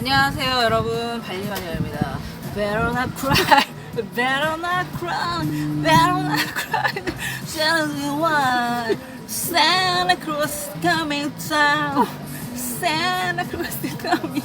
안녕하세요 여러분 발리마녀입니다 Better not cry Better not cry Better not cry Just one Santa Claus coming down Santa Claus coming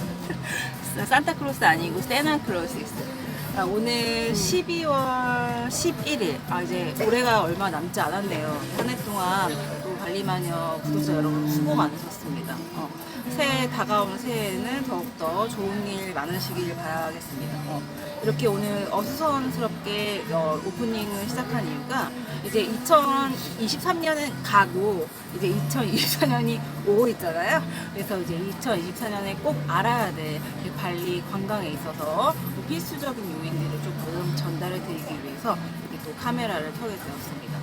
산타클로스 아니고 세나클로스 있어요 아, 오늘 12월 11일 아 이제 올해가 얼마 남지 않았네요 한 해 동안 또 발리마녀 구독자 여러분 수고 많으셨습니다 어, 새해 다가오는 새해에는 더욱더 좋은 일 많으시길 바라겠습니다 어, 이렇게 오늘 어수선스럽게 어, 오프닝을 시작한 이유가 이제 2023년은 가고 이제 2024년이 오고 있잖아요. 그래서 이제 2024년에 꼭 알아야 될 발리 관광에 있어서 뭐 필수적인 요인들을 조금 전달해 드리기 위해서 이렇게 또 카메라를 켜게 되었습니다.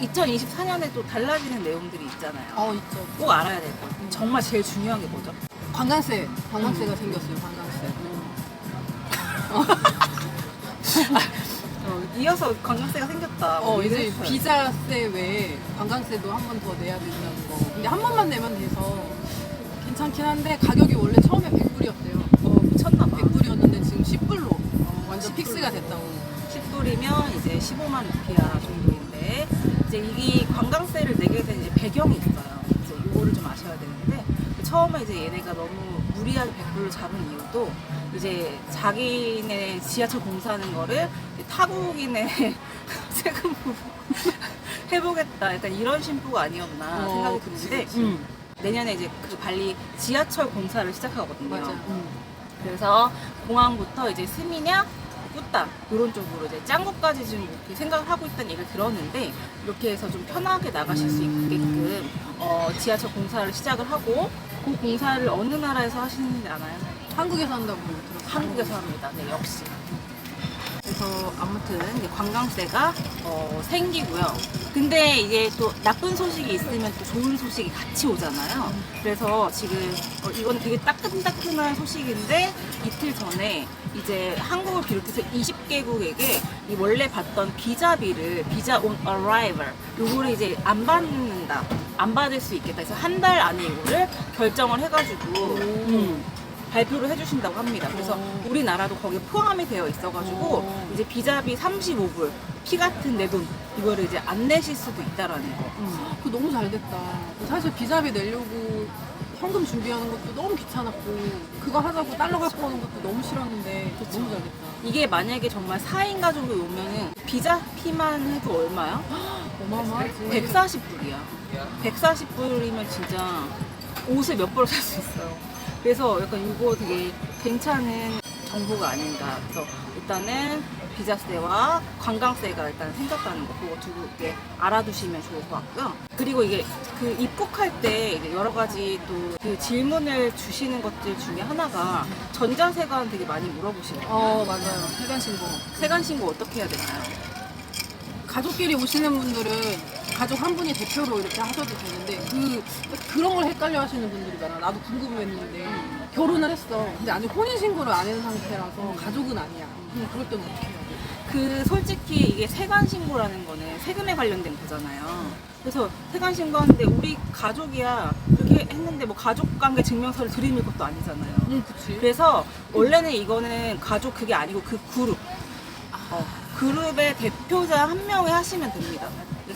2024년에 또 달라지는 내용들이 있잖아요. 어 있죠. 꼭 알아야 될 것. 정말 제일 중요한 게 뭐죠? 관광세, 관광세가 생겼어요. 관광세. 어, 이어서 관광세가 생겼다. 뭐 어 이제 이랬어요. 비자세 외에 관광세도 한 번 더 내야 된다는 거. 근데 한 번만 내면 돼서 괜찮긴 한데 가격이 원래 처음에 100불이었대요. 어, 미쳤나 봐. 100불이었는데 지금 10불로 완전 10불로. 픽스가 됐다고. 10불이면 이제 15만 루피아 정도인데 이제 이 관광세를 내게 된 이제 배경이 있어요. 이제 이거를 좀 아셔야 되는데 처음에 이제 얘네가 너무 무리하게 100불을 잡은 이유도 이제 자기네 지하철 공사하는 거를 타국인의 세금으로 해보겠다. 약간 이런 심보가 아니었나 어, 생각이 그치, 드는데 그치. 음, 내년에 이제 그 발리 지하철 공사를 시작하거든요. 맞아. 음. 그래서 공항부터 이제 스미냐 꾸따 이런 쪽으로 이제 짱구까지 지금 이렇게 생각을 하고 있다는 얘기를 들었는데 이렇게 해서 좀 편하게 나가실 수 있게끔 어, 지하철 공사를 시작을 하고 그 공사를 어느 나라에서 하시는지 아나요? 한국에서 한다고 들었어요. 한국에서 합니다. 네, 역시. 그래서 아무튼 관광세가 어, 생기고요. 근데 이게 또 나쁜 소식이 있으면 또 좋은 소식이 같이 오잖아요. 그래서 지금 어, 이건 되게 따끈따끈한 소식인데 이틀 전에 이제 한국을 비롯해서 20개국에게 이 원래 받던 비자비를 비자 온 어라이벌 요거를 이제 안 받는다. 안 받을 수 있겠다. 그래서 한 달 안에 이거를 결정을 해가지고 음, 발표를 해주신다고 합니다. 그래서 오. 우리나라도 거기에 포함이 되어 있어가지고 오. 이제 비자비 35불 피 같은 내 돈 이거를 이제 안 내실 수도 있다라는 거. 그거 너무 잘 됐다. 사실 비자비 내려고 현금 준비하는 것도 너무 귀찮았고 그거 하자고 달러 갖고 오는 것도 너무 싫었는데 너무 잘 됐다. 이게 만약에 정말 4인 가족이 오면은 비자 피만 해도 얼마야? 어마어마하지. 140불이야. 140불이면 진짜 옷을 몇 벌을 살수 있어요. 그래서 약간 이거 되게 괜찮은 정보가 아닌가. 그래서 일단은 비자세와 관광세가 일단 생겼다는 거 그거 두고 이렇게 알아두시면 좋을 것 같고요. 그리고 이게 그 입국할 때 여러 가지 또 그 질문을 주시는 것들 중에 하나가 전자세관 되게 많이 물어보시거든요. 어 맞아요. 세관 신고. 세관 신고 어떻게 해야 되나요? 가족끼리 오시는 분들은 가족 한 분이 대표로 이렇게 하셔도 되는데 그 그런 걸 헷갈려 하시는 분들이 많아. 나도 궁금했는데 결혼을 했어. 근데 아직 혼인 신고를 안 한 상태라서 가족은 아니야. 그럼 그럴 때는 어떻게 해야 돼? 그 솔직히 이게 세관 신고라는 거는 세금에 관련된 거잖아요. 그래서 세관 신고하는데 우리 가족이야 그렇게 했는데 뭐 가족 관계 증명서를 드리는 것도 아니잖아요. 응, 그치. 그래서 원래는 이거는 가족 그게 아니고 그 그룹 어, 그룹의 대표자 한 명이 하시면 됩니다.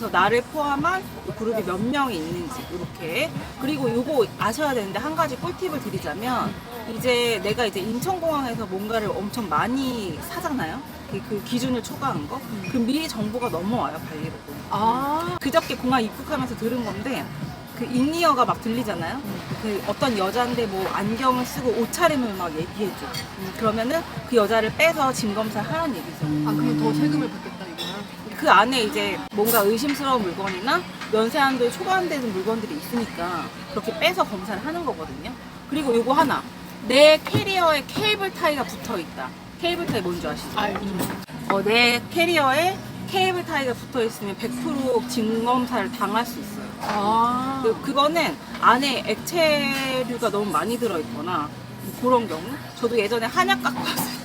그래서 나를 포함한 그 그룹이 몇 명이 있는지 이렇게 그리고 요거 아셔야 되는데 한 가지 꿀팁을 드리자면 이제 내가 이제 인천공항에서 뭔가를 엄청 많이 사잖아요. 그, 그 기준을 초과한 거. 그럼 미리 정보가 넘어와요 발리로. 아, 그저께 공항 입국하면서 들은 건데 그 인리어가 막 들리잖아요. 그 어떤 여자인데 뭐 안경을 쓰고 옷차림을 막 얘기해줘. 음, 그러면은 그 여자를 빼서 짐 검사를 하라는 얘기죠. 아 그럼 더 세금을 받겠다? 그 안에 이제 뭔가 의심스러운 물건이나 면세한도에 초과되는 물건들이 있으니까 그렇게 빼서 검사를 하는 거거든요. 그리고 요거 하나. 내 캐리어에 케이블 타이가 붙어 있다. 케이블 타이 뭔지 아시죠? 알죠. 어, 내 캐리어에 케이블 타이가 붙어 있으면 100% 진검사를 당할 수 있어요. 아, 그, 그거는 안에 액체류가 너무 많이 들어있거나 뭐 그런 경우. 저도 예전에 한약 갖고 왔을 때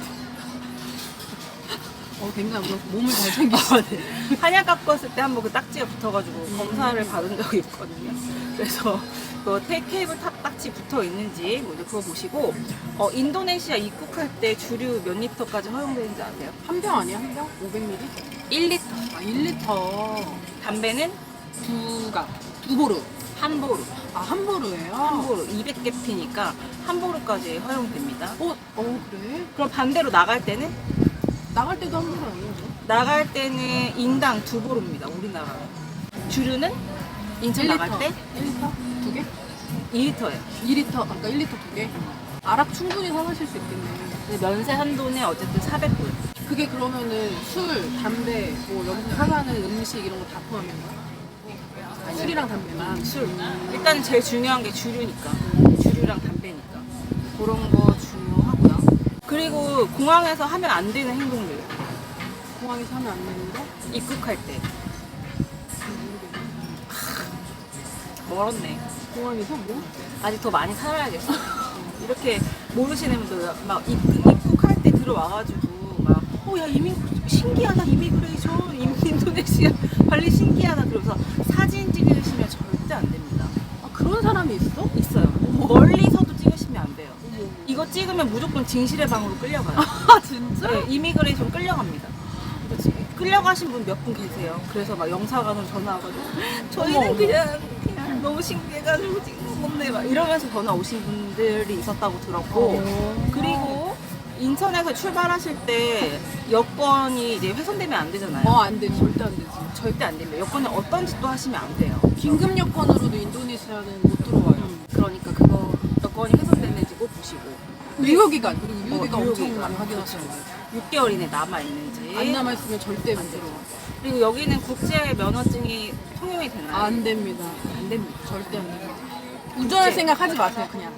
어, 굉장히 뭐- 몸을 잘 챙기시네. 한약 갖고 왔을 때 한 번 그 딱지가 붙어가지고 검사를 받은 적이 있거든요. 그래서 그탑 딱지 붙어 있는지 먼저 그거 보시고 어, 인도네시아 입국할 때 주류 몇 리터까지 허용되는지 아세요? 한 병 아니야? 한 병? 500ml? 1리터. 아, 1리터. 담배는 두가. 두 보루. 한 보루. 아, 한 보루예요? 한 보루 200개 피니까 한 보루까지 허용됩니다. 어, 어, 그래? 그럼 반대로 나갈 때는 나갈 때도 한 보루 아니에요? 나갈 때는 인당 두 보루입니다. 우리나라. 주류는 인천 나갈 때 1리터? 두 개? 2리터예요. 2리터, 아까 1리터 두 개? 아락 충분히 사 마실 수 있겠네. 면세 한도는 어쨌든 400불. 그게 그러면은 술, 담배, 뭐 여기서 사가는 음식 이런 거 다 포함인 거야? 술이랑 담배만. 술. 일단 제일 중요한 게 주류니까. 주류랑 담배니까. 그런 거 중요하고요. 그리고 공항에서 하면 안 되는 행동들. 공항에서 하면 안 되는 거? 입국할 때. 멀었네. 공항에서 뭐? 아직 더 많이 살아야겠어. 이렇게 모르시는 분들 막 입, 입국할 때 들어와가지고 막, 어, 야, 이민, 신기하다, 이미그레이션, 임- 인도네시아, 발리 신기하다. 그러면서 사진 찍으시면 절대 안 됩니다. 아, 그런 사람이 있어? 있어요. 멀리서도. 어머. 이거 찍으면 무조건 진실의 방으로 끌려가요. 아, 진짜? 네, 이미그레이션 끌려갑니다. 그렇지. 끌려가신 분 몇 분 계세요. 그래서 막 영사관으로 전화 와가지고 저희는 어머, 어머. 그냥 그냥 너무 신기해가지고 찍는 건데 막 이러면서 전화 오신 분들이 있었다고 들었고 어. 그리고 인천에서 출발하실 때 여권이 이제 훼손되면 안 되잖아요. 어, 안 돼. 절대 안 되지. 절대 안 됩니다. 여권을 어떤 짓도 하시면 안 돼요. 긴급 여건으로도 인도네시아는 못 들어와요. 음, 그러니까 그거 여권이 훼손됐는지 꼭 보시고 유효기간, 그리고 유효기간 어, 엄청 유효기간. 많이 확인하셔야 돼요. 6개월 이내 남아 있는지 안 남아있으면 절대 못안 들어와. 그리고 여기는 국제 면허증이 통용이 되나요? 안 됩니다. 안 됩니다. 절대 안 됩니다. 운전할 생각 하지 마세요, 그냥.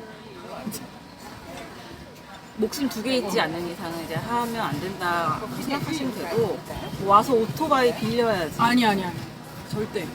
목숨 두 개 있지 않는 이상은 이제 하면 안 된다 생각하시면 되고 와서 오토바이 빌려야지. 아니, 아니, 아니. 절대.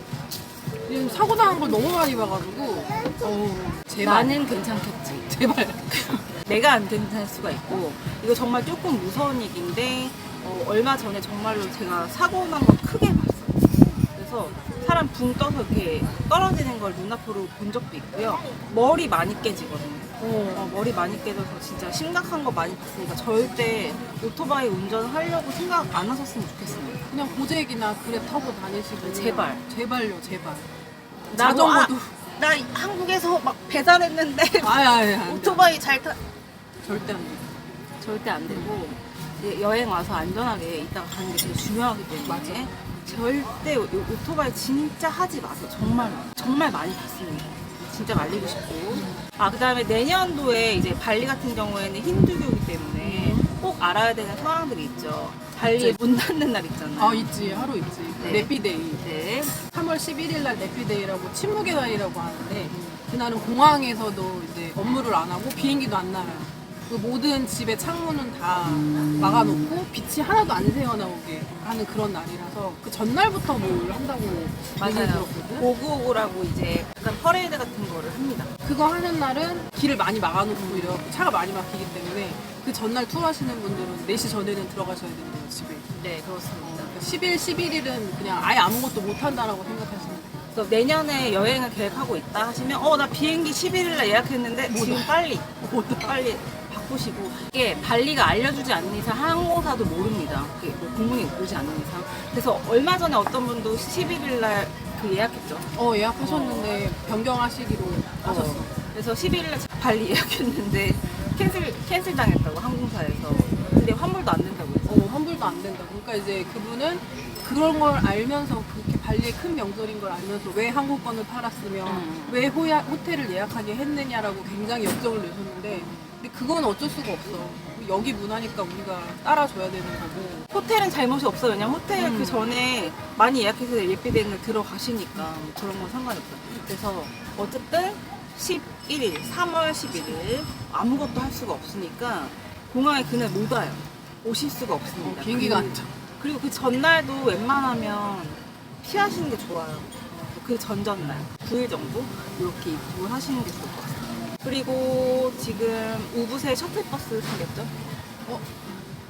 지금 사고 당한 걸 너무 많이 봐가지고, 어, 제발. 나는 괜찮겠지. 제발. 내가 안 괜찮을 수가 있고 이거 정말 조금 무서운 얘기인데 어, 얼마 전에 정말로 제가 사고 난 걸 크게 봤어요. 그래서 사람 붕 떠서 이렇게 떨어지는 걸 눈앞으로 본 적도 있고요. 머리 많이 깨지거든요. 어, 머리 많이 깨져서 진짜 심각한 거 많이 봤으니까 절대 오토바이 운전하려고 생각 안 하셨으면 좋겠습니다. 그냥 고잭이나 그래 타고 다니시고. 제발. 제발요, 제발. 나도 아, 자전거도. 나 한국에서 막 배달했는데 아예, 아예. 안 돼. 오토바이 잘 타. 절대 안 돼. 절대 안 되고 이제 여행 와서 안전하게 있다가 가는 게 되게 중요하기 때문에 맞아. 절대 오- 오토바이 진짜 하지 마세요. 정말 정말 많이 봤습니다. 진짜 말리고 싶고 아 그다음에 내년도에 이제 발리 같은 경우에는 힌두교이기 때문에 꼭 알아야 되는 상황들이 있죠. 있죠. 문 닫는 날 있잖아요. 아, 있지. 하루 있지. 네. 내피데이. 네. 3월 11일 날 내피데이라고 침묵의 날이라고 하는데 그날은 공항에서도 이제 업무를 안 하고 비행기도 안 날아요. 그 모든 집의 창문은 다 막아놓고 빛이 하나도 안 새어나오게 하는 그런 날이라서 그 전날부터 뭘 한다고 얘기를 맞아요. 들었거든. 고구라고 이제 약간 퍼레이드 같은 거를 합니다. 그거 하는 날은 길을 많이 막아놓고 이래갖고 차가 많이 막히기 때문에 그 전날 투어 하시는 분들은 4시 전에는 들어가셔야 된대요 집에. 네 그렇습니다. 그러니까 10일, 11일은 그냥 아예 아무것도 못 한다라고 생각하시면 돼요. 그래서 내년에 여행을 계획하고 있다 하시면 어 나 비행기 11일날 예약했는데 지금 빨리 빨리 바꾸시고 이게 발리가 알려주지 않는 이상 항공사도 모릅니다. 뭐 공문이 오지 않는 이상. 그래서 얼마 전에 어떤 분도 11일 날 그 예약했죠. 어 예약하셨는데 변경하시기로 하셨어. 어, 그래서 11일 날 발리 예약했는데 캔슬 캔슬 당했다고 항공사에서. 근데 환불도 안 된다고 했어. 어 환불도 안 된다. 그러니까 이제 그분은 그런 걸 알면서 그렇게 발리의 큰 명절인 걸 알면서 왜 항공권을 팔았으며 음. 왜 호야, 호텔을 예약하게 했느냐라고 굉장히 역정을 내셨는데 그건 어쩔 수가 없어. 여기 문화니까 우리가 따라줘야 되는 거고. 호텔은 잘못이 없어요. 왜냐면 호텔 음. 그 전에 많이 예약해서 예비대행을 들어가시니까 그런 건 상관이 없어요. 그래서 어쨌든 11일, 3월 11일 아무것도 할 수가 없으니까 공항에 그날 못 와요. 오실 수가 없습니다. 어, 비행기가 그- 안 타. 그리고 그 전날도 웬만하면 피하시는 게 좋아요. 그 전전날 9일 정도 이렇게 입국을 하시는 게 좋을 것 같아요. 그리고 지금 우붓에 셔틀버스 생겼죠? 어?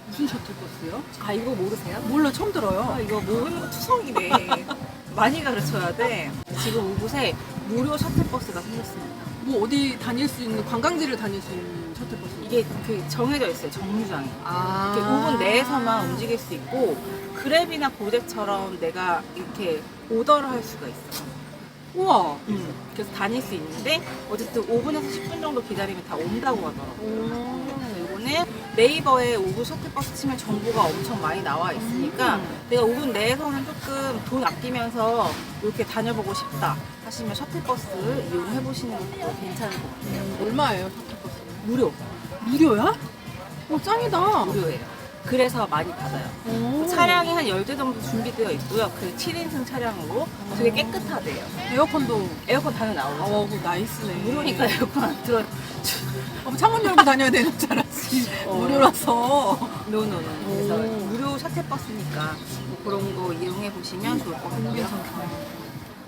무슨 셔틀버스요? 아 이거 모르세요? 몰라 처음 들어요. 아 이거 모르는 거 투성이네. 많이 가르쳐야 돼. 지금 우붓에 무료 셔틀버스가 생겼습니다. 뭐 어디 다닐 수 있는 관광지를 다닐 수 있는 셔틀버스. 이게 그 정해져 있어요 정류장이. 아. 이렇게 5분 내에서만 움직일 수 있고 그랩이나 고잭처럼 내가 이렇게 오더를 할 수가 있어. 우와. 그래서 다닐 수 있는데 어쨌든 5분에서 10분 정도 기다리면 다 온다고 하더라고. 오. 이거는 네이버에 우붓 셔틀버스 치면 정보가 엄청 많이 나와 있으니까 음. 내가 5분 내에서는 조금 돈 아끼면서 이렇게 다녀보고 싶다 하시면 셔틀버스 이용해 보시는 것도 괜찮을 것 같아요. 얼마예요 셔틀버스? 무료, 무료야? 어 짱이다. 무료예요. 그래서 많이 받아요. 오. 차량이 한 10대 정도 준비되어 있고요. 그 7인승 차량으로 되게 깨끗하대요. 에어컨도. 에어컨 당연히 나오죠. 어, 그 나이스네. 무료니까 에어컨 안 틀어. 어, 창문 열고 다녀야 되는 줄 알았지. 어. 무료라서. 노노노. 그래서 오. 무료 셔틀버스니까 뭐 그런 거 이용해 보시면 좋을 것 같고요.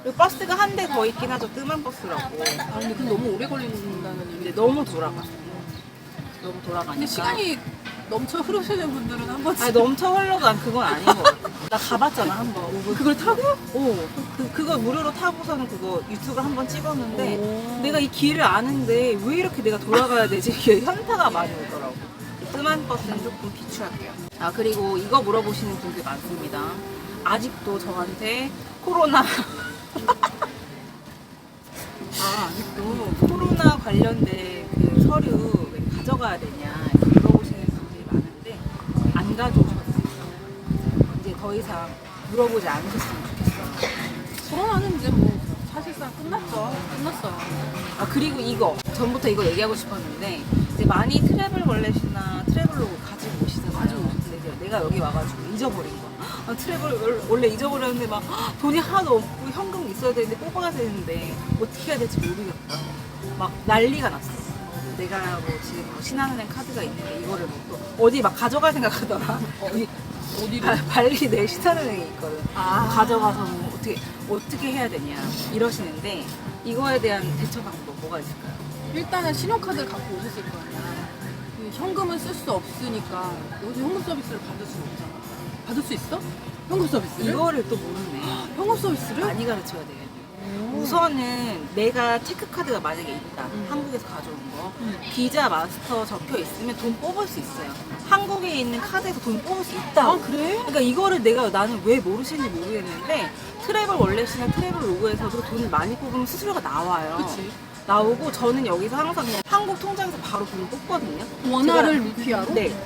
그리고 버스가 한 대 더 있긴 하죠. 뜸한 버스라고. 아, 근데 그건 너무 오래 걸린다는 얘기. 근데 너무 돌아가. 너무 돌아가니까. 근데 시간이 넘쳐 흐르시는 분들은 한 번씩. 아니 넘쳐 흘러도 난 그건 아닌 것 같아. 나 가봤잖아 한 번. 그걸 타고? 오, 그, 그거 무료로 타고서는 그거 유튜브를 한 번 찍었는데 오. 내가 이 길을 아는데 왜 이렇게 내가 돌아가야 되지? 이게 현타가 많이 오더라고. 뜸한 버스는 조금 비추할게요. 아 그리고 이거 물어보시는 분들 많습니다. 아직도 저한테 코로나 아 아직도 코로나 관련된 그 서류 왜 가져가야 되냐 이렇게 물어보시는 분들이 많은데 안 가져오셨어요. 이제 더 이상 물어보지 않으셨으면 좋겠어요. 코로나는 이제 뭐 사실상 끝났죠. 끝났어요. 아 그리고 이거 전부터 이거 얘기하고 싶었는데 이제 많이 트래블 월렛이나 트래블로그 가지고 오시잖아요. 가지고 이제 내가 여기 와가지고 잊어버린 거. 아, 트래블 월- 원래 잊어버렸는데 막 돈이 하나도 없고 현금 있어야 되는데 뽑아야 되는데 어떻게 해야 될지 모르겠다. 막 난리가 났어. 내가 뭐 지금 뭐 신한은행 카드가 있는데 이거를 뭐 또 어디 막 가져갈 생각하더라. 어디로? 바- 발리 내 신한은행이 있거든. 아. 가져가서 뭐 어떻게 어떻게 해야 되냐 이러시는데 이거에 대한 대처 방법 뭐가 있을까요? 일단은 신용카드를 갖고 오셨을 거 아니야. 그 현금은 쓸 수 없으니까 여기서 현금 서비스를 받을 수는 없잖아. 받을 수 있어? 현금 서비스를? 이거를 또 모르네. 현금 서비스를? 많이 가르쳐야. 오. 우선은 내가 체크카드가 만약에 있다. 음. 한국에서 가져온 거. 음. 비자 마스터 적혀 있으면 돈 뽑을 수 있어요. 한국에 있는 카드에서 돈 뽑을 수 있다고. 아 그래? 그러니까 이거를 내가 나는 왜 모르시는지 모르겠는데 트래블 월렛이나 트래블 로그에서도 돈을 많이 뽑으면 수수료가 나와요. 그치. 나오고 저는 여기서 항상 그냥 한국 통장에서 바로 돈을 뽑거든요. 원화를 제가- 루피아로? 네.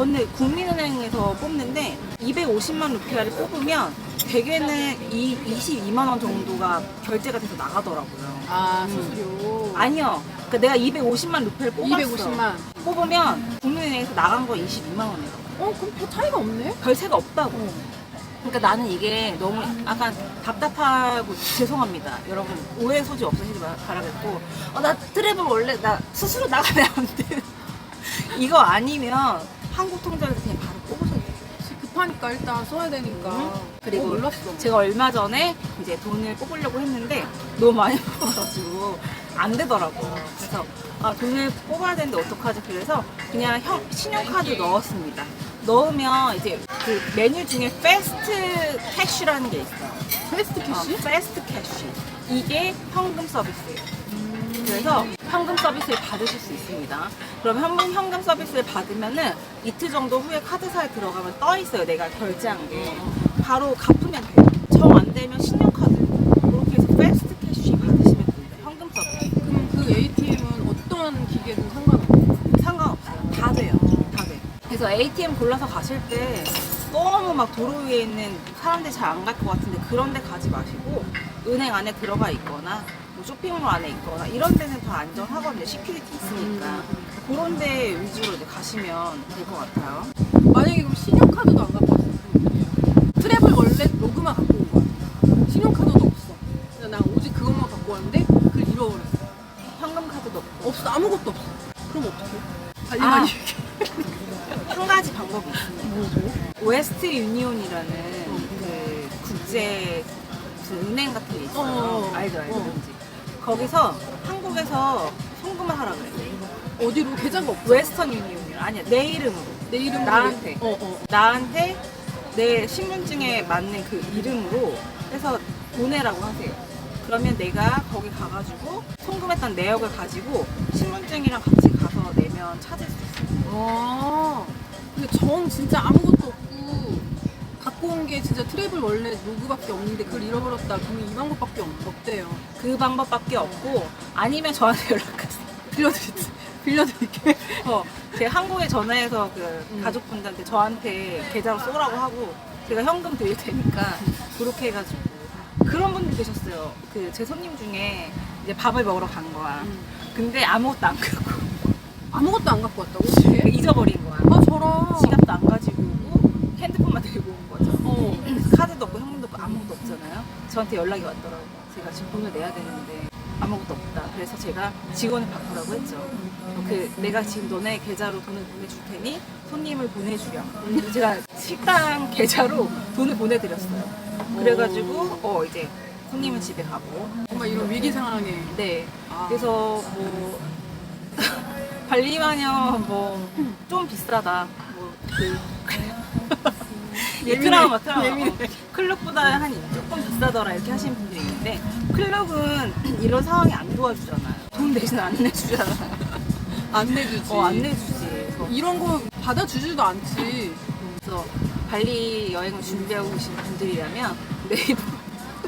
저는 국민은행에서 뽑는데 250만 루피아를 뽑으면 대개는 이 22만 원 정도가 결제가 돼서 나가더라고요. 아 음. 수수료. 아니요. 그러니까 내가 250만 루피아를 뽑았어. 250만. 뽑으면 국민은행에서 나간 거 22만 원이에요. 어 그럼 별 차이가 없네? 별세가 없다고. 그러니까 나는 이게 너무 약간 답답하고 죄송합니다. 여러분 오해 소지 없으시기 바- 바라겠고 어, 나 트래블 원래 나 스스로 나가면 안 돼. 이거 아니면 한국 통장에서 그냥 바로. 그치, 급하니까 일단 써야 되니까. 음. 그리고 어, 몰랐어. 제가 얼마 전에 이제 돈을 뽑으려고 했는데 너무 많이 뽑아가지고 안 되더라고. 그래서 아, 돈을 뽑아야 되는데 어떡하지? 그래서 그냥 형, 신용카드 넣었습니다. 넣으면 이제 그 메뉴 중에 패스트 캐시라는 게 있어요. 패스트 캐시? 어, 패스트 캐시. 이게 현금 서비스예요. 그래서 현금 서비스를 받으실 수 있습니다. 그럼 현금, 현금 서비스를 받으면은 이틀 정도 후에 카드사에 들어가면 떠 있어요. 내가 결제한 게. 바로 갚으면 돼요. 정 안 되면 신용카드. 그렇게 해서 패스트 캐시 받으시면 됩니다. 현금 서비스. 그럼 그 ATM은 어떤 기계든 상관없어? 상관없어요. 다 돼요. 다 돼. 그래서 ATM 골라서 가실 때 너무 막 도로 위에 있는 사람들이 잘 안 갈 것 같은데 그런 데 가지 마시고 은행 안에 들어가 있거나 뭐 쇼핑몰 안에 있거나 이런 데는 더 안전하거든요. 시큐리티 있으니까. 그런 데 위주로 이제 가시면 될 것 같아요. 만약에 그럼 신용카드도 안 갖고 왔어. 트래블 월렛 로그만 갖고 온 거야. 신용카드도 없어. 그냥 난 오직 그것만 갖고 왔는데 그걸 잃어버렸어. 현금 카드도 없고. 없어 아무것도 없어. 그럼 어떡해? 빨리 아. 많이 한 가지 방법이 있습니다. 웨스트 유니온이라는 그 국제 무슨 은행 같은 게 있어요. 어. 알죠, 알죠, 어. 뭔지. 거기서 한국에서 송금을 하라 그래요. 어디로 계좌가 없어? 웨스턴 유니온이라 아니야 내 이름으로 내 이름 나한테. 어, 어. 나한테 내 신분증에 맞는 그 이름으로 해서 보내라고 하세요. 그러면 내가 거기 가가지고 송금했던 내역을 가지고 신분증이랑 같이 가서 내면 찾을 수 있어요. 아, 근데 정 진짜 아무것도 갖고 온 게 진짜 트래블 원래 로그밖에 없는데 그걸 잃어버렸다. 그러면 이 방법밖에 없, 없대요. 그 방법밖에 없고 아니면 저한테 연락하세요. 빌려드릴게. 빌려드릴게. 어, 제가 한국에 전화해서 그 음. 가족분들한테 저한테 계좌로 쏘라고 하고 제가 현금 드릴 테니까 그렇게 해가지고 그런 분들 계셨어요. 그 제 손님 중에 이제 밥을 먹으러 간 거야. 음. 근데 아무것도 안 갖고 아무것도 안 갖고 왔다고? 그? 잊어버린 거야. 아, 저런. 지갑도 안 가지고 오고 핸드폰만 들고 온 거죠. 어. 카드도 없고 현금도 없고 아무것도 없잖아요. 저한테 연락이 왔더라고요. 제가 지금 돈을 내야 되는데 아무것도 없다. 그래서 제가 직원을 바꾸라고 했죠. 그 내가 지금 너네 계좌로 돈을 보내줄 테니 손님을 보내주렴. 그래서 제가 식당 계좌로 돈을 보내드렸어요. 그래가지고 어 이제 손님은 집에 가고 정말 이런 위기 상황에. 네. 아. 그래서 뭐 관리마녀 뭐 좀 비싸다. 뭐그 트라우마 트라우마. 예민해. 어, 클럽보다 한 조금 비싸더라 이렇게 하시는 분들이 있는데 클럽은 이런 상황이 안 도와주잖아요. 돈 대신 안 내주잖아요. 안 내주지. 어, 안 내주지. 그래서, 이런 거 받아주지도 않지. 그래서 발리 여행을 준비하고 계신 분들이라면 네이버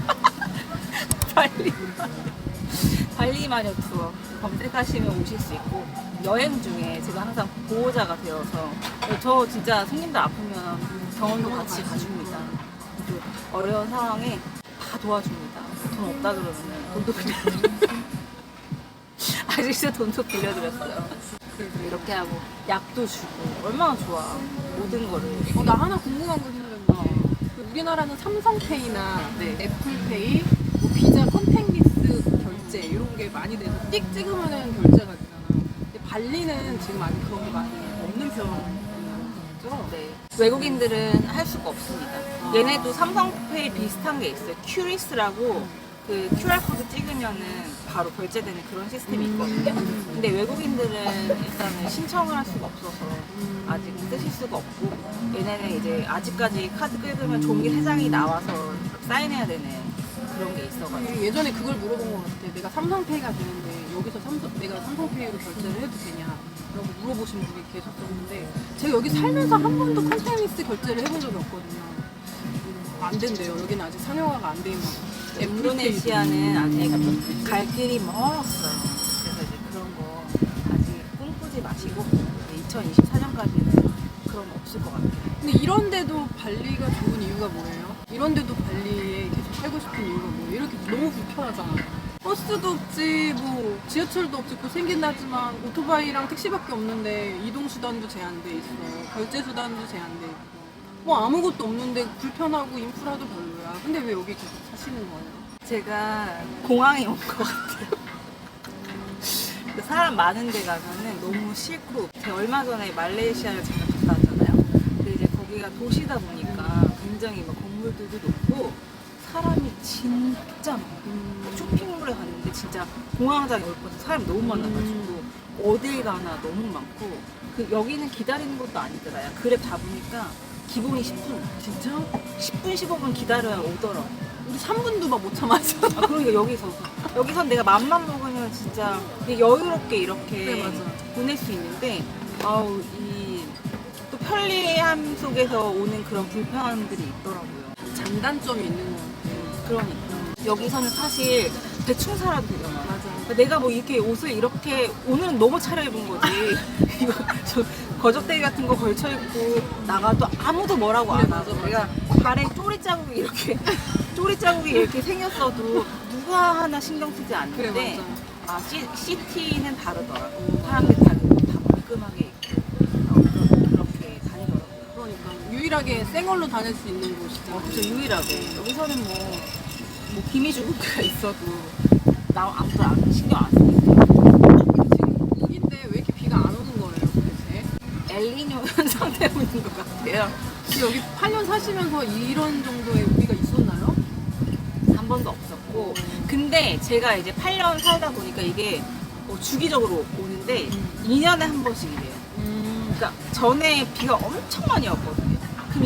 발리 발리 마녀 투어 검색하시면 오실 수 있고 여행 중에 제가 항상 보호자가 되어서 저 진짜 손님들 아프면 병원도 같이 가줍니다. 그 어려운 상황에 다 도와줍니다. 돈 없다 그러면 돈도 빌려드려요. 아직도 돈도 빌려드렸어요. 이렇게 하고 약도 주고 얼마나 좋아 모든 거를 어, 나 하나 궁금한 거 생겼는데 그 우리나라는 삼성페이나 네. 애플페이, 뭐 비자 컨택리스 결제 이런 게 많이 돼서 띡 찍으면은 결제가 되잖아. 근데 발리는 지금 아직 그런 게 많이 없는 편 이죠. 네. 외국인들은 할 수가 없습니다. 아. 얘네도 삼성페이 비슷한 게 있어요. 큐리스라고 그 QR코드 찍으면은 바로 결제되는 그런 시스템이 있거든요. 근데 외국인들은 일단은 신청을 할 수가 없어서 아직 쓰실 수가 없고 얘네는 이제 아직까지 카드 긁으면 종이 3장이 나와서 사인해야 되는 그런 게 있어가지고 예전에 그걸 물어본 것 같아. 내가 삼성페이가 되는데 여기서 삼성, 내가 삼성페이로 결제를 해도 되냐? 라고 물어보신 분이 계셨었는데 제가 여기 살면서 한 번도 컨테니스 결제를 해본 적이 없거든요. 안 된대요. 여기는 아직 상용화가 안 돼 있나 봐. 인도네시아는 아직 갈 길이 멀었어요. 그래서 이제 그런 거 아직 꿈꾸지 마시고 2024년까지는 그런 거 없을 것 같아요. 근데 이런데도 발리가 좋은 이유가 뭐예요? 이런데도 발리에 계속 살고 싶은 이유가 뭐예요? 이렇게 너무 불편하잖아. 버스도 없지, 뭐 지하철도 없지, 고생긴 하지만 오토바이랑 택시밖에 없는데 이동 수단도 제한돼 있어, 결제 수단도 제한돼 있고, 뭐 아무것도 없는데 불편하고 인프라도 별로야. 근데 왜 여기 계속 사시는 거예요? 제가 공항에 온 것 같아요. 그 사람 많은 데 가면은 너무 싫고 제가 얼마 전에 말레이시아를 잠깐 갔다 왔잖아요. 근데 이제 거기가 도시다 보니까 굉장히 막 건물들도 높고 사람이 진짜 많아요. 쇼핑몰에 갔는데 진짜 공항장에 올 것같아 사람이 너무 많아가지고 어딜 가나 너무 많고 그 여기는 기다리는 것도 아니더라요. 그랩 잡으니까 기본이 10분. 진짜? 10분 15분 기다려야 오더라고. 우리 3분도 막 못 참았잖아. 아, 그러니까 여기서 여기선 내가 맘만 먹으면 진짜 되게 여유롭게 이렇게 네, 맞아. 보낼 수 있는데 아우 이 또 편리함 속에서 오는 그런 불편함들이 있더라고요. 장단점이 있는 것 같아. 그러니까 여기서는 사실 대충 살아도 되잖아. 맞아. 내가 뭐 이렇게 옷을 이렇게 오늘은 너무 차려입은 거지. 이거 저 거적대기 같은 거 걸쳐 입고 나가도 아무도 뭐라고 안 하고 맞아, 내가 발에 쪼리 자국이 이렇게 쪼리 자국이 이렇게 생겼어도 누가 하나 신경 쓰지 않는데 그래, 아 시, 시티는 다르더라고. 사람들이 다, 다 깔끔하게 입고 어, 그러- 그렇게 다니더라고요. 그러니까 유일하게 생얼로 다닐 수 있는 곳이잖아. 어, 진짜 유일하게 여기서는 뭐, 뭐 기미 주근깨가 있어도 나 아무도 안 신경 안 쓰니까. 지금 여기인데 왜 이렇게 비가 안 오는 거예요, 도대체? 엘리뇨 현상 때문인 것 같아요. 혹시 여기 8년 사시면서 이런 정도의 우비가 있었나요? 한 번도 없었고. 근데 제가 이제 8년 살다 보니까 이게 뭐 주기적으로 오는데 음. 2년에 한 번씩 이래요. 음. 그러니까 전에 비가 엄청 많이 왔거든요.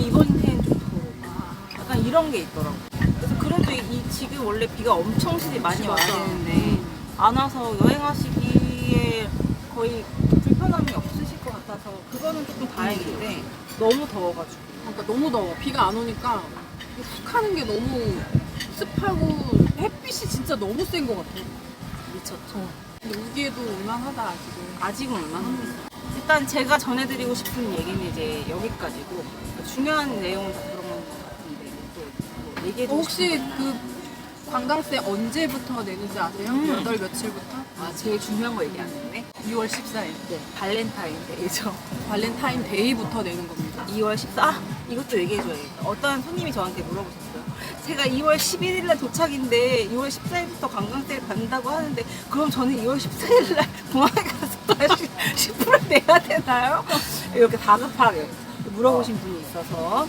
이번 해는 좀 더. 약간 이런 게 있더라고. 그래서 그래도 이, 이 지금 원래 비가 엄청 시리 많이 와야. 되는데 음. 안 와서 여행하시기에 거의 불편함이 없으실 것 같아서 그거는 조금 다행인데 너무 더워가지고. 그러니까 너무 더워. 비가 안 오니까 훅 하는 게 너무 습하고 햇빛이 진짜 너무 센 것 같아. 미쳤죠. 근데 우기에도 올만하다 지금. 아직은 얼마나 일단 제가 전해드리고 싶은 얘기는 이제 여기까지고 중요한 내용은 다 그런 것 같은데 또뭐 얘기해 어, 주고 혹시? 그 관광세 언제부터 내는지 아세요? 음. 몇월 며칠부터? 아 제일 중요한 거 얘기 안 했네 2월 14일. 네 발렌타인데이죠 발렌타인 데이부터 내는 겁니다. 2월 14일 아 이것도 얘기해줘야겠다 어떤 손님이 저한테 물어보셨어요 제가 2월 11일날 도착인데 2월 14일부터 관광세를 받는다고 하는데 그럼 저는 2월 14일날 공항에 가서 다시 10% 내야 되나요? 이렇게 다급하게 물어보신 분이 있어서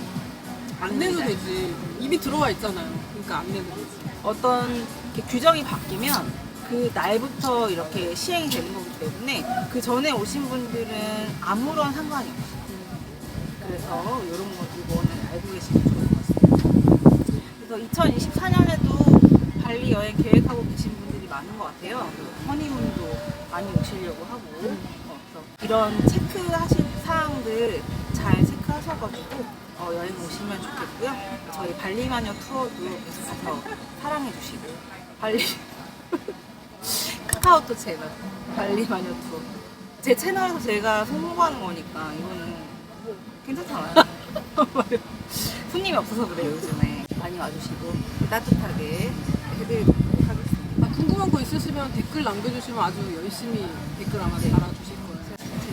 안 내도 되지. 이미 들어와 있잖아요. 그러니까 안 내도 되지. 어떤 이렇게 규정이 바뀌면 그 날부터 이렇게 시행이 되는 거기 때문에 그 전에 오신 분들은 아무런 상관이 없어요. 그래서 이런 거 이거는 알고 계시면 좋을 것 같습니다. 그래서 2024년에도 발리 여행 계획하고 계신 분들이 많은 것 같아요. 허니문도 많이 오시려고 하고 이런 체크하실 사항들 잘 체크하셔가지고 어, 여행 오시면 좋겠고요. 저희 발리 마녀 투어도 계속해서 사랑해 주시고 발리 카카오톡 채널 발리 마녀 투어 제 채널에서 제가 홍보하는 거니까 이거는 뭐 괜찮잖아요. 손님이 없어서 그래요 요즘에 많이 와주시고 따뜻하게 해드리도록 하겠습니다. 아, 궁금한 거 있으시면 댓글 남겨주시면 아주 열심히 댓글 아마 거예요.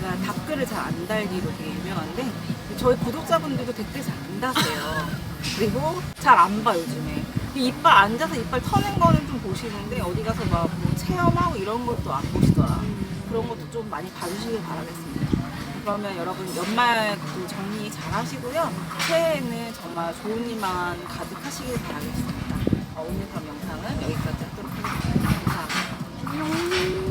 제가 답글을 잘 안 달기로 되게 유명한데 저희 구독자분들도 댓글 잘 안 다세요. 그리고 잘 안 봐 요즘에. 이빨 앉아서 이빨 터는 거는 좀 보시는데 어디 가서 막 뭐 체험하고 이런 것도 안 보시더라. 그런 것도 좀 많이 봐주시길 바라겠습니다. 그러면 여러분 연말 그 정리 잘 하시고요. 새해에는 정말 좋은 일만 가득하시길 바라겠습니다. 어, 오늘 그럼 영상은 여기까지 하도록 하겠습니다. 감사합니다. 안녕.